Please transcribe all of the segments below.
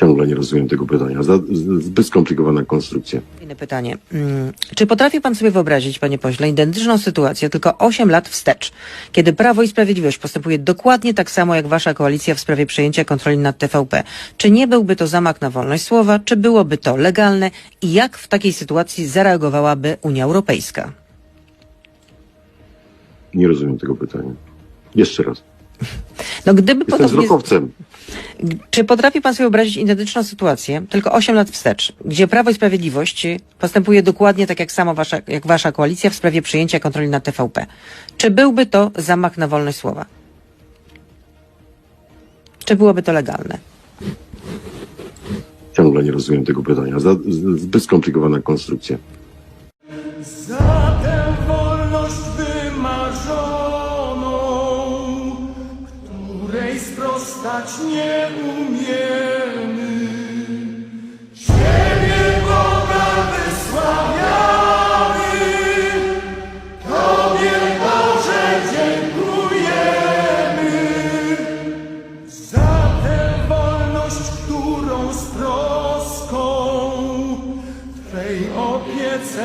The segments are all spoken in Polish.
Ciągle nie rozumiem tego pytania. Zbyt skomplikowana konstrukcja. Inne pytanie. Mm, Czy potrafi pan sobie wyobrazić, panie pośle, identyczną sytuację, tylko 8 lat wstecz, kiedy Prawo i Sprawiedliwość postępuje dokładnie tak samo jak wasza koalicja w sprawie przejęcia kontroli nad TVP? Czy nie byłby to zamach na wolność słowa? Czy byłoby to legalne? I jak w takiej sytuacji zareagowałaby Unia Europejska? Nie rozumiem tego pytania. Jeszcze raz. No gdyby Jestem podobnie, wzrokowcem. Czy potrafi pan sobie wyobrazić identyczną sytuację, tylko 8 lat wstecz, gdzie Prawo i Sprawiedliwość postępuje dokładnie tak jak sama wasza, jak wasza koalicja w sprawie przejęcia kontroli nad TVP? Czy byłby to zamach na wolność słowa? Czy byłoby to legalne? Ciągle nie rozumiem tego pytania. Zbyt skomplikowana konstrukcja. Sprostać nie umiemy. Ciebie Boga wysławiamy, Tobie Boże dziękujemy. Za tę wolność, którą z troską Twej opiece.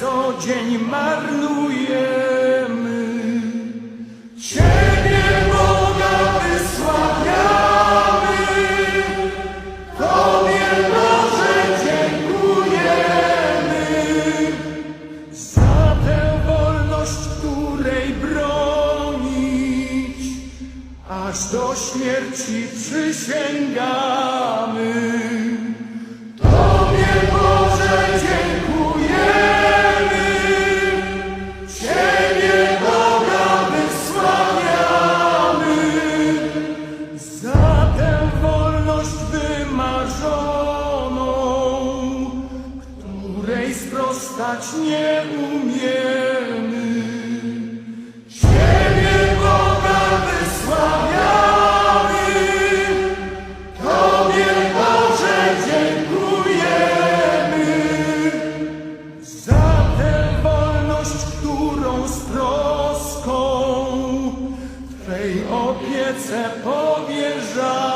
co dzień marnujemy. Ciebie Boga wysławiamy, Tobie Boże dziękujemy. Za tę wolność, której bronić, aż do śmierci przysięgamy. Sprostać nie umiemy. Ciebie Boga wysławiamy, Tobie Boże dziękujemy. Za tę wolność, którą z troską Twej opiece powierzamy.